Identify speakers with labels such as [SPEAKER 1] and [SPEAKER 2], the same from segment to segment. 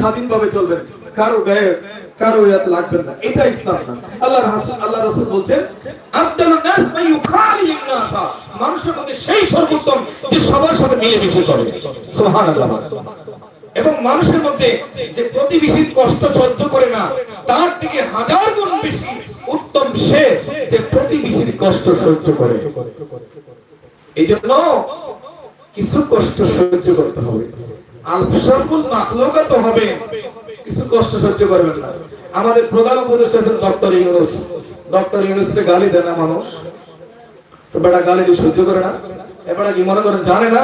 [SPEAKER 1] স্বাধীনভাবে চলবেন। কারও গায়ে, কারও ইয়াত লাগবেন না। এটা ইসলাম না। আল্লাহ রাসূল আল্লাহ রাসূল বলছেন আফদালুন নাস মান ইউখালিলুন নাসা। মানুষের মধ্যে সেই সর্বোত্তম যে সবার সাথে মিলেমিশে চলে। সুবহানাল্লাহ। এবং মানুষের মধ্যে যে প্রতিবেশীর কষ্ট সহ্য করে না, তার থেকে হাজার গুণ বেশি উত্তম সে যে প্রতিবেশীর কষ্ট সহ্য করে। এই জন্য কিছু কষ্ট সহ্য করতে হবে। আলফসারফুল মাখলুকাত হবে। কিছু কষ্ট সহ্য করবেন না। আমাদের প্রধান উপদেষ্টা ডক্টর ইউনুস। ডক্টর ইউনুসকে গালি দেয় না মানুষ। তো বেটা গালি সহ্য করে না। এবারে কি মনে করেন, জানে না?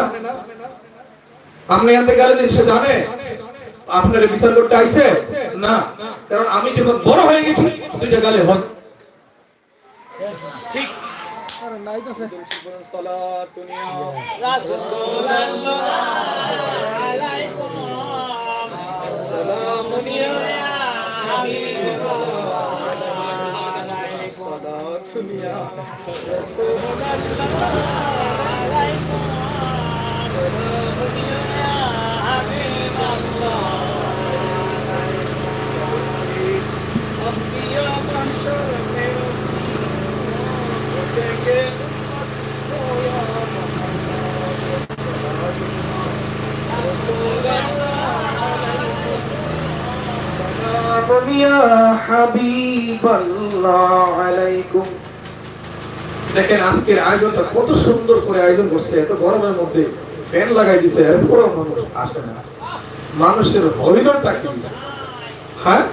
[SPEAKER 1] আপনি থেকে গালি দিন, সে জানে। আপনার বিচার করতে আইছে? না। কারণ আমি যখন বড় হয়ে গেছি, দুইটা গালি হন ঠিক। Salam ya Habib Allah দেখেন আজকের আয়োজনটা কত সুন্দর করে আয়োজন করছে, এত গরমের মধ্যে ফ্যান লাগাই দিছে মানুষ আসে না। মানুষের অভিনয়টা কি? হ্যাঁ?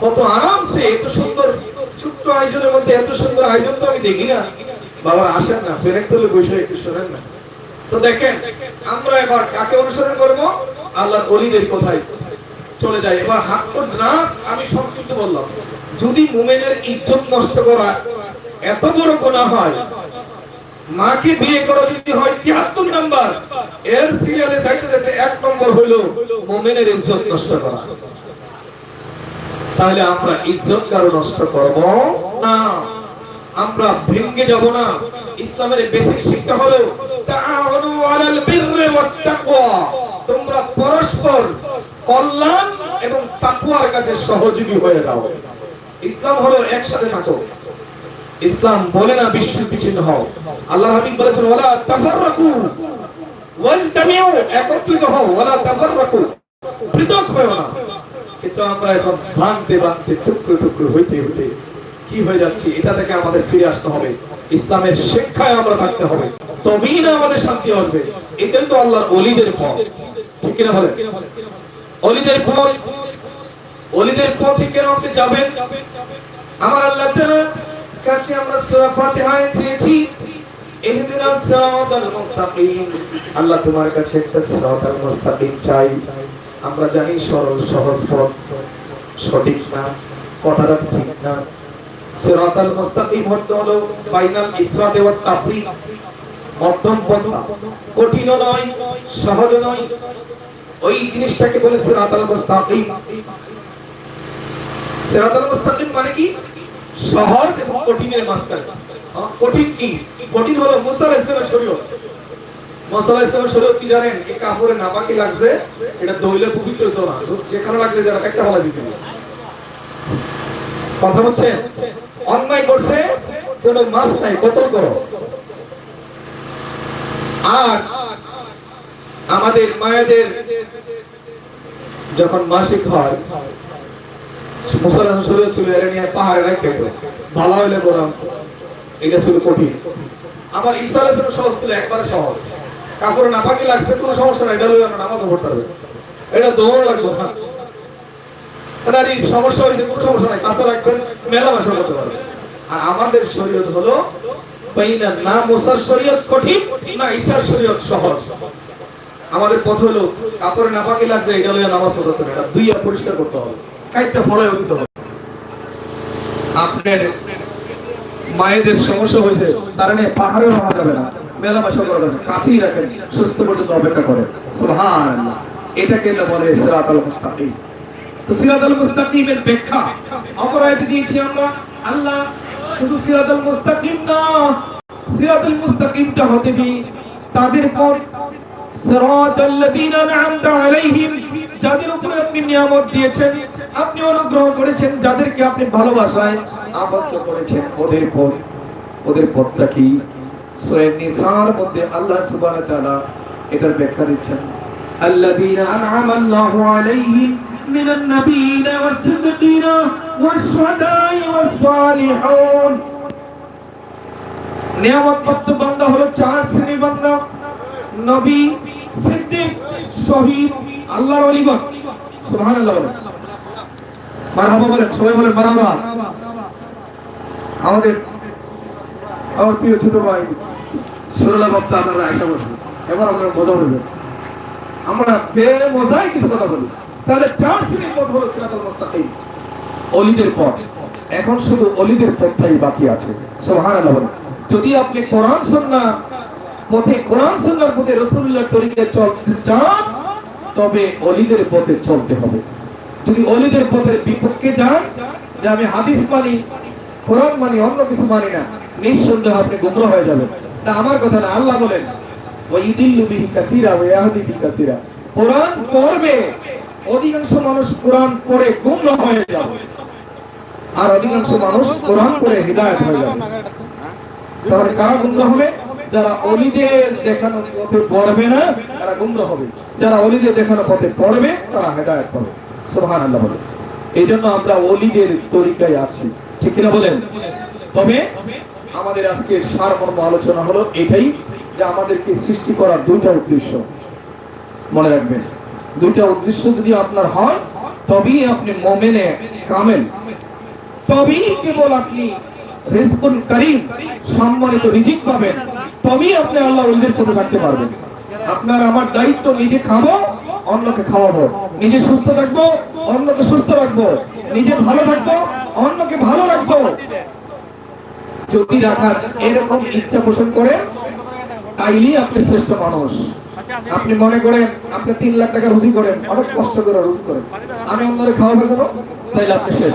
[SPEAKER 1] কত আরামসে, এত সুন্দর, ছোট্ট আয়োজনের মধ্যে এত সুন্দর আয়োজন তো আমি দেখি না। বাবা আসেন না ফেরেক তুলে বসে একটু শোনেন না। তো দেখেন, আমরা এবার কাকে অনুসরণ করব? আল্লাহর অলিদের কোথায়। চলে যায়। এবার হাক্কুর নাস আমি সংক্ষিপ্ত বললাম। যদি মুমিনের ইজ্জত নষ্ট করা এত বড় গুনাহ হয়, মাকে বিয়ে করা যদি হয় 73 নাম্বার, এর সিরিয়ালে যাইতে যাইতে এক নম্বর হইল মুমিনের ইজ্জত নষ্ট করা। তাহলে আমরা ইজ্জত কারও নষ্ট করব না। আমরা ভেঙ্গে যাব না। ইসলামের বেসিক শিক্ষা হলো তাআওয়ানু আলাল বিররি ওয়াত তাকওয়া। তোমরা পরস্পর কল্যাণ এবং তাকওয়ার কাছে সহযোগী হয়ে যাও। ইসলাম হলো একসাথে নাচো ইসলাম বলে না বিশ্ব বিচ্ছিন্ন হও। আল্লাহ হাবিব বলেছেন, ওয়ালা তাফাররাকু ওয়াজতামিউ একত্রিত হও। ওয়ালা তাফাররাকু পৃথক হও না। কিন্তু আমরা এখন ভাঙতে ভাঙতে টুকরো টুকরো হইতে হইতে কি হয়ে যাচ্ছে, এটা থেকে আমাদের ফিরে আসতে হবে। ইসলামের শিক্ষায় আমরা থাকতে হবে। তবেই না আমাদের শান্তি আসবে। এটাই তো আল্লাহর অলিদের পথ। ঠিক কিনা বলেন? অলিদের পথ, অলিদের পথে কেন আপনি যাবেন? আমার আল্লাহ তাআলা কাছে আমরা সূরা ফাতিহায় চেয়েছি ইহদিনাস সিরাতাল মুস্তাকিম। আল্লাহ তোমার কাছে একটা সিরাতাল মুস্তাকিম চাই। আমরা জানি সরল, সহজ পথ, সঠিক না, কথাটা ঠিক না? সিরাতাল মুস্তাকিম হতে হলো বাইনাল ইফরাদ ওয়াত তাফরিদ মধ্যম পন্থা কঠিনও নয় সহজ নয়। ওই জিনিসটাকে বলে মুস্তাকিম। মুস্তাকিম মানে কি? সহজ এবং কঠিনের মাঝখানে। কঠিন কি? কঠিন হলো মুসা আলাইহিস সালামের শরীয়ত। মুসা আলাইহিস শরীয়ত কি জানেন? এই কাপড়ে নাপাকি লাগছে, এটা দইলে পবিত্র হতো না। যেখানে লাগছে যারা একটা দিতে কথা হচ্ছে, অন্যায় করছে নাই করো। আর আমাদের মায়েদের যখন মাসিক হয়, মুসলমান নিয়ে পাহাড়ে রেখে ভালো হইলে এটা কঠিন। আমার সহজ ছিল একবারে সহজ। কাপড়ে না পাকি লাগছে, কোনো সমস্যা নাই, এটা আমরা পড়তে হবে। এটা দৌড় লাগবে সমস্যা হয়েছে কোনো সমস্যা নাই কাছে রাখবেন, মেলা ভাষা করতে আর আমাদের শরীয়ত হলো না মুসার শরীয়ত কঠিন, না ঈসার শরীয়ত সহজ। আমাদের পথ হলো কাপড়ে না পাকি লাগছে, এটা লইয়া নামাজ পড়তে হবে। এটা দুই আর পরিষ্কার করতে হবে। কাইটটা ফলে দিতে হবে। আপনার মায়েদের সমস্যা হয়েছে, তার নিয়ে পাহাড়ে নামা যাবে না। মেলা বাসা করা যাবে কাছেই রাখেন, সুস্থ পর্যন্ত অপেক্ষা করে সুবহানাল্লাহ। এটাকে বলে? সিরাতাল মুস্তাকিম। তো সিরাতাল মুস্তাকিমের ব্যাখ্যা অপরাধ দিয়েছি আমরা। আল্লাহ শুধু সিরাতাল মুস্তাকিম না, সিরাতাল মুস্তাকিমটা হতে তাদের পর সিরাতাল লাযিনা আন'আমতা আলাইহিম, যাদের উপরে আপনি নিয়ামত দিয়েছেন, আপনি অনুগ্রহ করেছেন, যাদেরকে আপনি ভালোবাসায় আবদ্ধ করেছেন, ওদের পথ, ওদের পথটা কি? সূরা নিসার মধ্যে আল্লাহ সুবহানাহু ওয়া তাআলা এটার ব্যাখ্যা দিচ্ছেন। আল্লাযীনা আন'আমা আল্লাহু আলাইহিম মিনান নাবিয়িনা ওয়াস-সিদ্দীকিনা ওয়াশ-শুহাদাই ওয়াস-সালিহুন নিয়ামত প্রাপ্ত বান্দা হলো চার শ্রেণির বান্দা। নবী সিদ্দিক, শহীদ, আল্লাহর ওলিগণ সুবহানাল্লাহ মারহাবা সবাই মারহাবা। আমাদের, আমার প্রিয় ছোট ভাই সরলা বক্তা আপনারা এবার আমরা মজা আমরা বে মজায় কিছু কথা বলি। তাহলে চার মুস্তাকিম। অলিদের পথ। এখন শুধু অলিদের পথটাই বাকি আছে। সুবহানাল্লাহ যদি আপনি কোরআন, সুন্নাহ পথে কোরআন সুন্নাহর পথে রাসূলুল্লাহর তরিকায় চলতে চান, তবে অলিদের পথে চলতে হবে। যদি অলিদের পথের বিপক্ষে যান, যে আমি হাদিস মানি, কোরআন মানি, অন্য কিছু মানি না, নিঃসন্দেহ আপনি গুমরা হয়ে যাবেন। না আমার কথা না, আল্লাহ বলেন কোরআন পড়বে, অধিকাংশ মানুষ কোরআন পড়ে গুমরা হয়ে যাবে। আর অধিকাংশ মানুষ কোরআন পড়ে হিদায়াত হয়ে যাবে। তাহলে কারা গুমরা হবে? যারা অলিদের দেখানো পথে পড়বে না, তারা গুমরা হবে। যারা অলিদের দেখানো পথে পড়বে, তারা হেদায়েত পাবে। সুবহানাল্লাহ বলে এই জন্য আমরা অলিদের তরিকায় আছি। ঠিক কিনা বলেন? তবে আমাদের আজকে সারমর্ম আলোচনা হলো এটাই যে আমাদেরকে সৃষ্টি করার দুইটা উদ্দেশ্য। মনে রাখবেন, দুইটা উদ্দেশ্য যদি আপনার হয়, তবেই আপনি মোমেনে কামেল। তবেই কেবল আপনি রিজকুন করিম সম্মানিত রিজিক পাবেন। তবেই আপনি আল্লাহ ওলিদের পথে থাকতে পারবেন। আপনার আমার দায়িত্ব, নিজে খাব, অন্যকে খাওয়াবো। নিজে সুস্থ থাকব, অন্যকে সুস্থ রাখব। নিজে ভালো থাকব, অন্যকে ভালো রাখব। যদি রাখার এরকম ইচ্ছা পোষণ করে তাইলেই আপনি শ্রেষ্ঠ মানুষ। আপনি মনে করেন, আপনি তিন লাখ টাকা রুজি করেন, অনেক কষ্ট করে রুজি করেন। আমি অন্যরে খাওয়াবো কেন? তাইলে আপনি শেষ।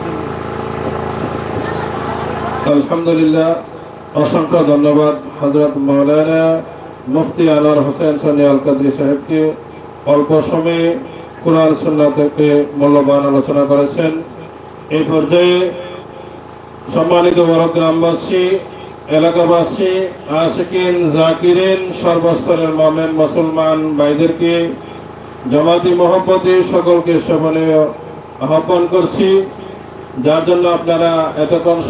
[SPEAKER 2] আলহামদুলিল্লাহ, অসংখ্য ধন্যবাদ হজরত মৌলানা মুফতি আনোয়ার হোসেন সনি আল কাদরি সাহেবকে। অল্প সময়ে কোরআন সুন্নাহ থেকে মূল্যবান আলোচনা করেছেন। এই পর্যায়ে সম্মানিত বড় গ্রামবাসী, এলাকাবাসী, আশিকিন, জাকিরিন, সর্বস্তরের মামেন মুসলমান ভাইদেরকে জামাতি মোহাম্মদী সকলকে সবনীয় আহ্বান করছি। যার জন্য আপনারা এতক্ষণ